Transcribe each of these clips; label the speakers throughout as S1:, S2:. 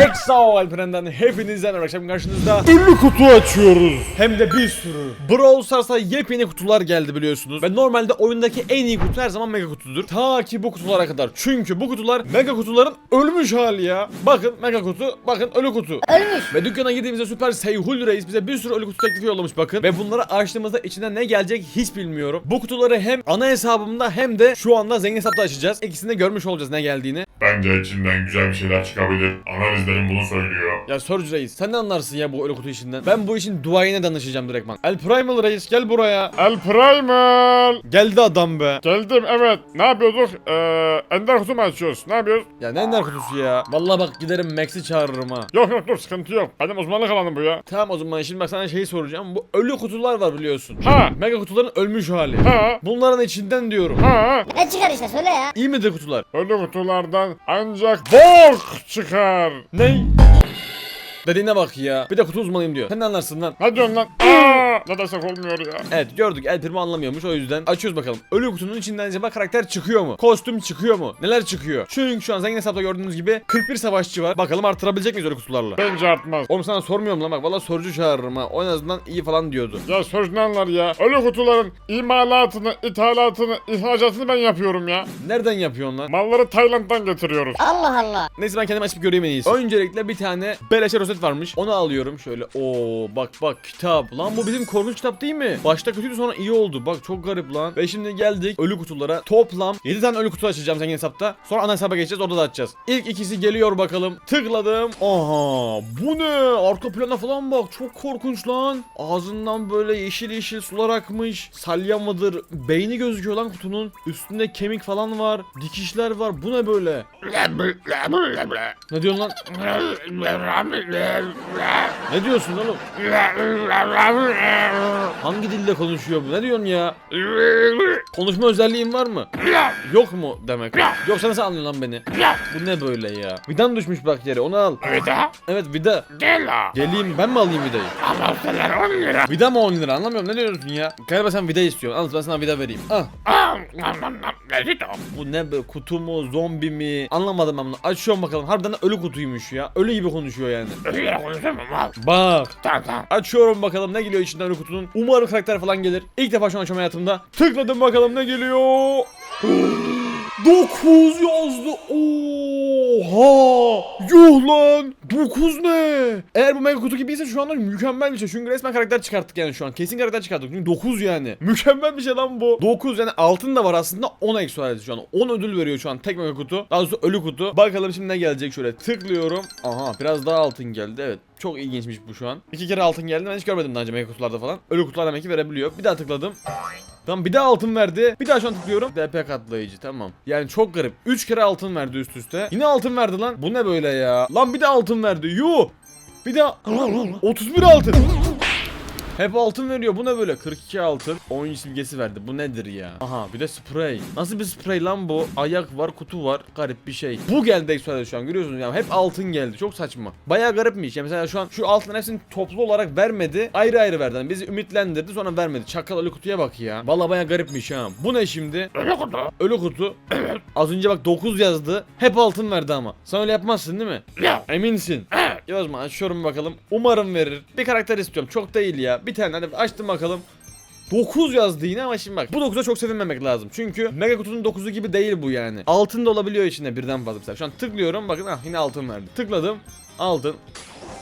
S1: Hexa Alperen'den hepinizden akşam karşınızda ünlü kutu açıyoruz. Hem de bir sürü. Brawl Stars'a yepyeni kutular geldi biliyorsunuz. Ve normalde oyundaki en iyi kutu her zaman mega kutudur. Ta ki bu kutulara kadar. Çünkü bu kutular mega kutuların ölmüş hali ya. Bakın mega kutu, bakın ölü kutu.
S2: Ölmüş.
S1: Ve dükkana girdiğimizde Süper Seyhul Reis bize bir sürü ölü kutu teklifi yollamış bakın. Ve bunları açtığımızda içinden ne gelecek hiç bilmiyorum. Bu kutuları hem ana hesabımda hem de şu anda zengin hesapta açacağız. İkisini de görmüş olacağız ne geldiğini.
S3: Bence içinden güzel bir şeyler çıkabilir. Analizlerim bunu söylüyor.
S1: Ya Sorcu Reis sen ne anlarsın ya bu ölü kutu işinden? Ben bu işin duayene danışacağım direktman. El Primal Reis gel buraya.
S3: El Primal!
S1: Geldi adam be.
S3: Geldim evet. Ne yapıyorduk? Ee, Ender kutu mu açıyoruz? Ne yapıyoruz?
S1: Ya ne ender kutusu ya? Vallahi bak giderim Max'i çağırırım ha.
S3: Yok yok dur sıkıntı yok. Benim uzmanlık alanım bu ya.
S1: Tamam o zaman şimdi bak sana şeyi soracağım. Bu ölü kutular var biliyorsun.
S3: Ha!
S1: Mega kutuların ölmüş hali.
S3: Ha!
S1: Bunların içinden diyorum.
S3: Ha!
S2: Ne çıkar işte söyle ya.
S1: İyi midir kutular?
S3: Ölü kutulardan ancak bok çıkar.
S1: Ney? Dediğine bak ya. Bir de kutu uzmanıyım diyor. Sen ne anlarsın lan?
S3: Ne diyorsun lan? Aa! Ne desek olmuyor ya.
S1: Evet gördük El Primo anlamıyormuş o yüzden açıyoruz bakalım. Ölü kutunun içinden acaba karakter çıkıyor mu? Kostüm çıkıyor mu? Neler çıkıyor? Çünkü şu an zengin hesapta gördüğünüz gibi 41 savaşçı var. Bakalım artırabilecek miyiz ölü kutularla?
S3: Bence artmaz.
S1: Oğlum sana sormuyorum lan bak valla sorucu çağırırım ha. O en azından iyi falan diyordu.
S3: Ya ne anlar ya? Ölü kutuların imalatını, ithalatını, ihracatını ben yapıyorum ya.
S1: Nereden yapıyorsun lan?
S3: Malları Tayland'dan getiriyoruz.
S2: Allah Allah.
S1: Neyse ben kendim açıp göreyim en iyisi. Öncelikle bir tane beleşe rozet varmış. Onu alıyorum şöyle. Oo bak bak kitap. Lan bu bizim korkunç kitap değil mi? Başta kötüydü sonra iyi oldu. Bak çok garip lan. Ve şimdi geldik ölü kutulara. Toplam 7 tane ölü kutu açacağım zengin hesapta. Sonra ana hesaba geçeceğiz orada da açacağız. İlk ikisi geliyor bakalım. Tıkladım. Aha bu ne? Arka plana falan bak. Çok korkunç lan. Ağzından böyle yeşil yeşil sular akmış. Salya? Beyni gözüküyor lan kutunun. Üstünde kemik falan var. Dikişler var. Bu ne böyle? Ne diyorsun lan? Ne diyorsun oğlum? Hangi dilde konuşuyor bu? Ne diyorsun ya? Konuşma özelliğin var mı? Yok mu demek? Yoksa nasıl anlıyorsun lan beni? Bu ne böyle ya? Vidan düşmüş bak yere onu al.
S3: Vida?
S1: Evet vida.
S3: Gel.
S1: Geleyim ben mi alayım vidayı?
S3: Ama seller 10 lira.
S1: Vida mı 10 lira anlamıyorum ne diyorsun ya? Galiba sen vida istiyorsun. Al ben sana vida vereyim. Ah
S3: Vida?
S1: bu ne be kutu mu zombi mi? Anlamadım ben bunu. Açıyorum bakalım. Harbiden de ölü kutuymuş ya. Ölü gibi konuşuyor yani.
S3: Öyle konuşamam al.
S1: Bak.
S3: Tamam tamam.
S1: Açıyorum bakalım ne geliyor içinden ölü kutunun. Umarım karakter falan gelir. İlk defa şu an açıyorum hayatımda. Tıkladım bakalım ne geliyor. 9 yazdı. Oha! Yuh lan! 9 ne? Eğer bu mega kutu gibiyse şu anda mükemmel bir şey. Çünkü resmen karakter çıkarttık yani şu an. Kesin karakter çıkarttık. Çünkü 9 yani. Mükemmel bir şey lan bu. 9 yani altın da var aslında 10 eksualesi şu an. 10 ödül veriyor şu an tek mega kutu. Daha doğrusu ölü kutu. Bakalım şimdi ne gelecek şöyle. Tıklıyorum. Aha biraz daha altın geldi. Evet. Çok ilginçmiş bu şu an. İki kere altın geldi. Ben hiç görmedim daha önce mega kutularda falan. Ölü kutular demek ki verebiliyor. Bir daha tıkladım. Tamam bir daha altın verdi. Bir daha şu an tıklıyorum. DP katlayıcı tamam. Yani çok garip. 3 kere altın verdi üst üste. Yine altın verdi lan. Bu ne böyle ya? Lan bir de altın verdi. Yuh. Bir daha 31 altın. Hep altın veriyor. Bu ne böyle? 42 altın. Oyun simgesi verdi. Bu nedir ya? Aha bir de sprey. Nasıl bir sprey lan bu? Ayak var, kutu var. Garip bir şey. Bu geldi Exo'da şu an görüyorsunuz ya. Hep altın geldi. Çok saçma. Bayağı garipmiş. Ya mesela şu an şu altın hepsini toplu olarak vermedi. Ayrı ayrı verdi. Yani bizi ümitlendirdi sonra vermedi. Çakal ölü kutuya bak ya. Vallahi bayağı garipmiş ha. Bu ne şimdi?
S3: Öyle kutu.
S1: Ölü kutu. Az önce bak 9 yazdı. Hep altın verdi ama. Sen öyle yapmazsın değil mi?
S3: Ya.
S1: Eminsin. Ya o açıyorum bakalım. Umarım verir. Bir karakter istiyorum. Çok değil ya. Bir tane hadi açtım bakalım. 9 yazdı yine ama şimdi bak bu 9'a çok sevinmemek lazım. Çünkü mega kutunun 9'u gibi değil bu yani. Altın da olabiliyor içinde birden fazla mesela. Şu an tıklıyorum bakın ah yine altın verdi. Tıkladım. Altın.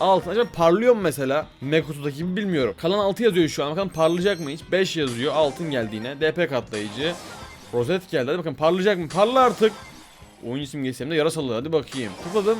S1: Altın. Acaba parlıyor mu mesela? Mega kutudaki gibi bilmiyorum. Kalan 6 yazıyor şu an. Bakalım parlayacak mı hiç? 5 yazıyor. Altın geldi yine. DP katlayıcı. Rozet geldi. Hadi bakın parlayacak mı? Parla artık. Oyun simgesi hem de yarasalı. Hadi bakayım. Tıkladım.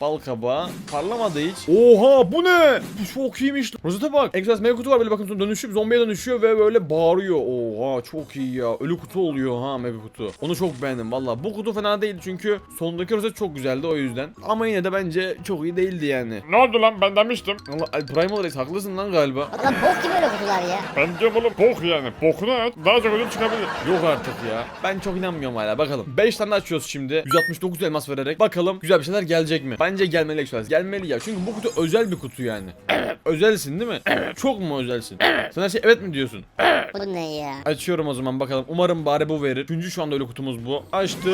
S1: Bal kabağı. Parlamadı hiç. Oha bu ne? Bu çok iyiymiş. Rozete bak. Express mega kutu var böyle bakın sonra dönüşüp zombiye dönüşüyor ve böyle bağırıyor. Oha çok iyi ya. Ölü kutu oluyor ha mega kutu. Onu çok beğendim valla. Bu kutu fena değil çünkü sondaki rozet çok güzeldi o yüzden. Ama yine de bence çok iyi değildi yani.
S3: Ne oldu lan ben demiştim.
S1: Allah Ay, Primal Reis haklısın lan galiba.
S2: Lan bok gibi öyle kutular ya.
S3: Ben diyorum oğlum bok yani. Bokunu at. Daha çok ödül çıkabilir.
S1: Yok artık ya. Ben çok inanmıyorum hala bakalım. 5 tane açıyoruz şimdi. 169 elmas vererek. Bakalım güzel bir şeyler gelecek mi? Bence gelmeli Express. Gelmeli ya. Çünkü bu kutu özel bir kutu yani. Evet. Özelsin değil mi? Evet. Çok mu özelsin? Evet. Sen her şey evet mi diyorsun?
S2: Bu ne ya?
S1: Açıyorum o zaman bakalım. Umarım bari bu verir. Çünkü şu anda öyle kutumuz bu. Açtım.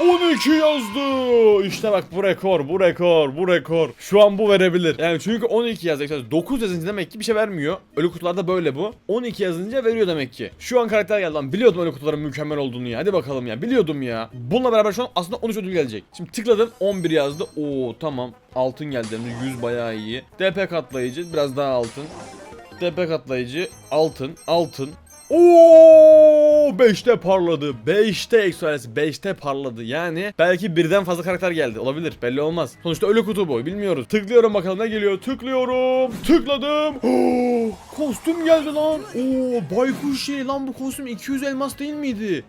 S1: 12 yazdı. İşte bak bu rekor, bu rekor, bu rekor. Şu an bu verebilir. Yani çünkü 12 yazdı. Arkadaşlar 9 yazınca demek ki bir şey vermiyor. Öyle kutularda böyle bu. 12 yazınca veriyor demek ki. Şu an karakter geldi lan. Biliyordum öyle kutuların mükemmel olduğunu ya. Hadi bakalım ya. Biliyordum ya. Bununla beraber şu an aslında 13 ödül gelecek. Şimdi tıkladım 11 yazdı. Oo tamam. Altın geldi. de 100 bayağı iyi. DP katlayıcı biraz daha altın. Tepe katlayıcı altın altın Oo 5'te parladı. 5'te eksualesi 5'te parladı. Yani belki birden fazla karakter geldi. Olabilir. Belli olmaz. Sonuçta ölü kutu bu. Bilmiyoruz. Tıklıyorum bakalım ne geliyor. Tıklıyorum. Tıkladım. Oo, kostüm geldi lan. Oo baykuş şey lan bu kostüm 200 elmas değil miydi?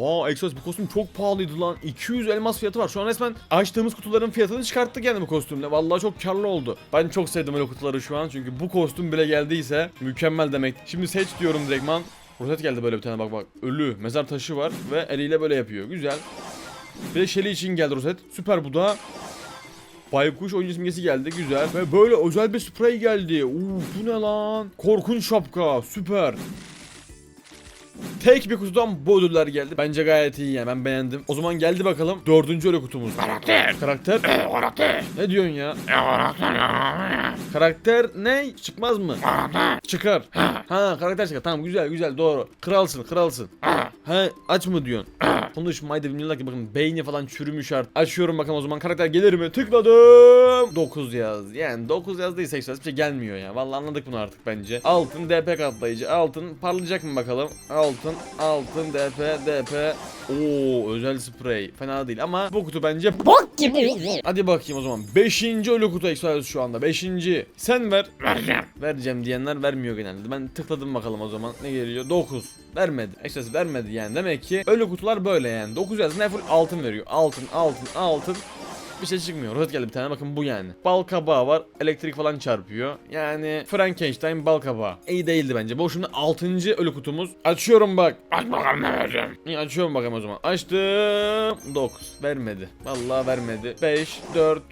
S1: Oha Exos bu kostüm çok pahalıydı lan. 200 elmas fiyatı var. Şu an resmen açtığımız kutuların fiyatını çıkarttık yani bu kostümle. Vallahi çok karlı oldu. Ben çok sevdim öyle kutuları şu an. Çünkü bu kostüm bile geldiyse mükemmel demek. Şimdi seç diyorum direktman. Rozet geldi böyle bir tane bak bak. Ölü mezar taşı var ve eliyle böyle yapıyor. Güzel. Bir de Shelly için geldi rozet. Süper bu da. Baykuş oyuncu simgesi geldi güzel ve böyle özel bir sprey geldi. Uf bu ne lan? Korkunç şapka süper. Tek bir kutudan bu ödüller geldi. Bence gayet iyi yani ben beğendim. O zaman geldi bakalım dördüncü öyle kutumuz.
S3: Karakter.
S1: Karakter?
S3: Karakter.
S1: Ne diyorsun ya?
S3: Karakter.
S1: Karakter ne? Çıkmaz mı? Çıkar. Ha karakter çıkar. Tamam güzel güzel doğru. Kralsın kralsın. He aç mı diyorsun? Konuşmayı da bilmiyorlar ki bakın beyni falan çürümüş artık. Açıyorum bakalım o zaman karakter gelir mi? Tıkladım. 9 yaz. Yani 9 yazdıysa işte hiçbir şey gelmiyor ya. Vallahi anladık bunu artık bence. Altın DP katlayıcı. Altın parlayacak mı bakalım? Altın altın DP DP. Oo özel sprey. Fena değil ama bu kutu bence
S2: Bok gibi.
S1: Hadi bakayım o zaman. 5. ölü kutu Express şu anda. 5. Sen ver.
S3: Vereceğim.
S1: Vereceğim diyenler vermiyor genelde. Ben tıkladım bakalım o zaman. Ne geliyor? 9. Vermedi. Express vermedi yani. Demek ki ölü kutular böyle yani. 9 yazısına full altın veriyor. Altın, altın, altın. Bir şey çıkmıyor. Rozet geldi bir tane. Bakın bu yani. Bal kabağı var. Elektrik falan çarpıyor. Yani Frankenstein bal kabağı. İyi değildi bence. Bu şimdi 6. ölü kutumuz. Açıyorum bak.
S3: Aç bakalım ne vereceğim.
S1: İyi açıyorum bakalım o zaman. Açtım. 9. Vermedi. Vallahi vermedi. 5, 4,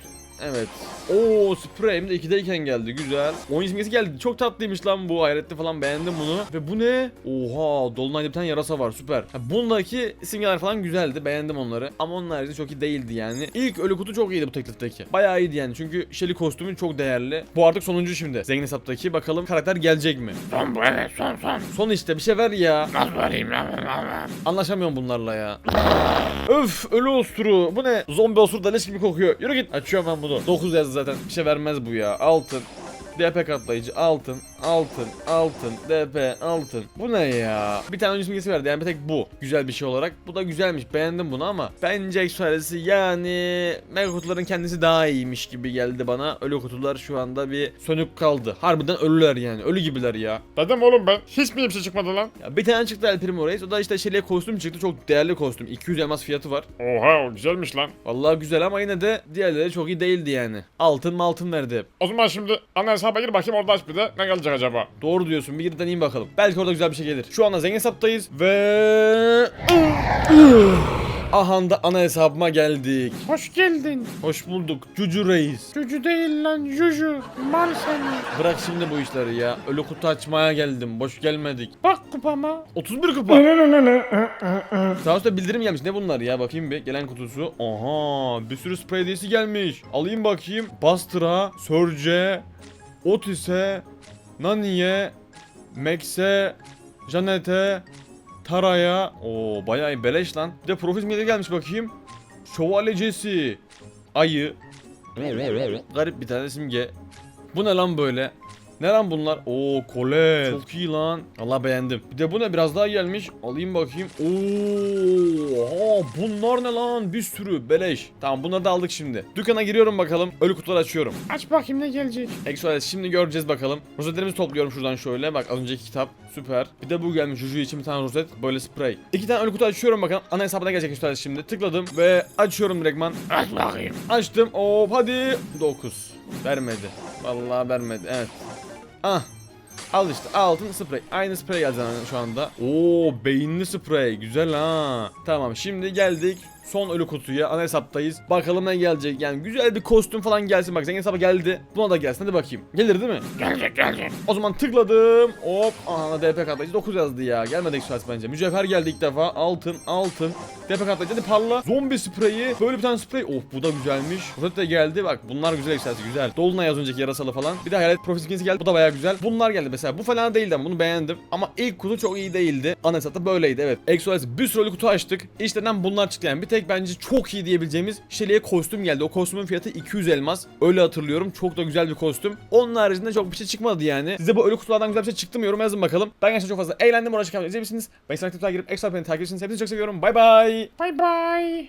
S1: Evet. Oo spreyim de 2'deyken geldi. Güzel. Oyun simgesi geldi. Çok tatlıymış lan bu. Hayretli falan beğendim bunu. Ve bu ne? Oha. Dolunay'da bir tane yarasa var. Süper. Ha, bundaki simgeler falan güzeldi. Beğendim onları. Ama onun harici çok iyi değildi yani. İlk ölü kutu çok iyiydi bu teklifteki. Bayağı iyiydi yani. Çünkü Shelly kostümü çok değerli. Bu artık sonuncu şimdi. Zengin hesaptaki. Bakalım karakter gelecek mi?
S3: Son bu evet son son.
S1: Son işte bir şey ver ya.
S3: Nasıl vereyim ya?
S1: Anlaşamıyorum bunlarla ya. Öf ölü osturu. Bu ne? Zombi osuru da leş gibi kokuyor. Yürü git. Açıyorum ben bunu. 9 yazdı zaten. Bir şey vermez bu ya. Altın. DP katlayıcı altın, altın, altın, DP, altın. Bu ne ya? Bir tane oyuncu simgesi verdi yani bir tek bu. Güzel bir şey olarak. Bu da güzelmiş. Beğendim bunu ama bence eksualesi yani mega kutuların kendisi daha iyiymiş gibi geldi bana. Ölü kutular şu anda bir sönük kaldı. Harbiden ölüler yani. Ölü gibiler ya.
S3: Dedim oğlum ben. Hiç mi bir şey çıkmadı lan?
S1: Ya bir tane çıktı El Primo Reis. O da işte şeyle kostüm çıktı. Çok değerli kostüm. 200 elmas fiyatı var.
S3: Oha o güzelmiş lan.
S1: Vallahi güzel ama yine de diğerleri çok iyi değildi yani. Altın mı altın verdi hep.
S3: O zaman şimdi ana hesaba gir bakayım orada aç bir de ne gelecek acaba?
S1: Doğru diyorsun. Bir gidip deneyeyim bakalım. Belki orada güzel bir şey gelir. Şu anda zengin hesaptayız ve... Aha da ana hesabıma geldik.
S3: Hoş geldin.
S1: Hoş bulduk. Cucu Reis.
S3: Cucu değil lan Juju. Mal seni.
S1: Bırak şimdi bu işleri ya. Ölü kutu açmaya geldim. Boş gelmedik.
S3: Bak kupama.
S1: 31 kupa. Sağ üstte bildirim gelmiş. Ne bunlar ya? Bakayım bir. Gelen kutusu. Aha. Bir sürü sprey hediyesi gelmiş. Alayım bakayım. Bastra, Surge, Otis'e, Nani'ye, Max'e, Janet'e, Tara'ya. Oo bayağı beleş lan. Bir de profil simgeleri gelmiş bakayım. Şövalyecesi. Ayı. Garip bir tane simge. Bu ne lan böyle? Ne lan bunlar? Oo kole. Çok iyi lan. Allah beğendim. Bir de bu ne biraz daha gelmiş. Alayım bakayım. Oo, bunlar ne lan? Bir sürü beleş. Tamam bunları da aldık şimdi. Dükkana giriyorum bakalım. Ölü kutuları açıyorum.
S3: Aç bakayım ne gelecek.
S1: Exoales şimdi göreceğiz bakalım. Rozetlerimizi topluyorum şuradan şöyle. Bak az önceki kitap. Süper. Bir de bu gelmiş. Juju için bir tane rozet. Böyle sprey. İki tane ölü kutu açıyorum bakalım. Ana hesabına gelecek Exoales şimdi. Tıkladım ve açıyorum direktman.
S3: Aç bakayım.
S1: Açtım. Hop hadi. 9. Vermedi. Vallahi vermedi. Evet. Ah. Al işte altın sprey. Aynı sprey geldi şu anda. Oo beyinli sprey. Güzel ha. Tamam şimdi geldik Son ölü kutuya ana hesaptayız. Bakalım ne gelecek. Yani güzel bir kostüm falan gelsin. Bak zengin hesaba geldi. Buna da gelsin. Hadi bakayım. Gelir değil mi?
S3: Gelecek gelecek.
S1: O zaman tıkladım. Hop. Aha DP kartlayıcı 9 yazdı ya. Gelmedi Express bence. Mücevher geldi ilk defa. Altın, altın. DP kartlayıcı hadi parla. Zombi spreyi. Böyle bir tane sprey. Oh bu da güzelmiş. Rotet de geldi. Bak bunlar güzel Express güzel. Dolunay az önceki yarasalı falan. Bir de hayalet profil geldi. Bu da baya güzel. Bunlar geldi mesela. Bu falan değildi ama bunu beğendim. Ama ilk kutu çok iyi değildi. Ana hesapta böyleydi evet. Express bir sürü kutu açtık. İşlerinden bunlar çıktı yani. Bir tek bence çok iyi diyebileceğimiz Shelly'e kostüm geldi. O kostümün fiyatı 200 elmas. Öyle hatırlıyorum. Çok da güzel bir kostüm. Onun haricinde çok bir şey çıkmadı yani. Size bu ölü kutulardan güzel bir şey çıktı mı yorum yazın bakalım. Ben gerçekten çok fazla eğlendim. Oraya çıkan izleyebilirsiniz. Ben Instagram'a girip ekstra beni takip edersiniz. Hepinizi çok seviyorum. Bay bay.
S3: Bay bay.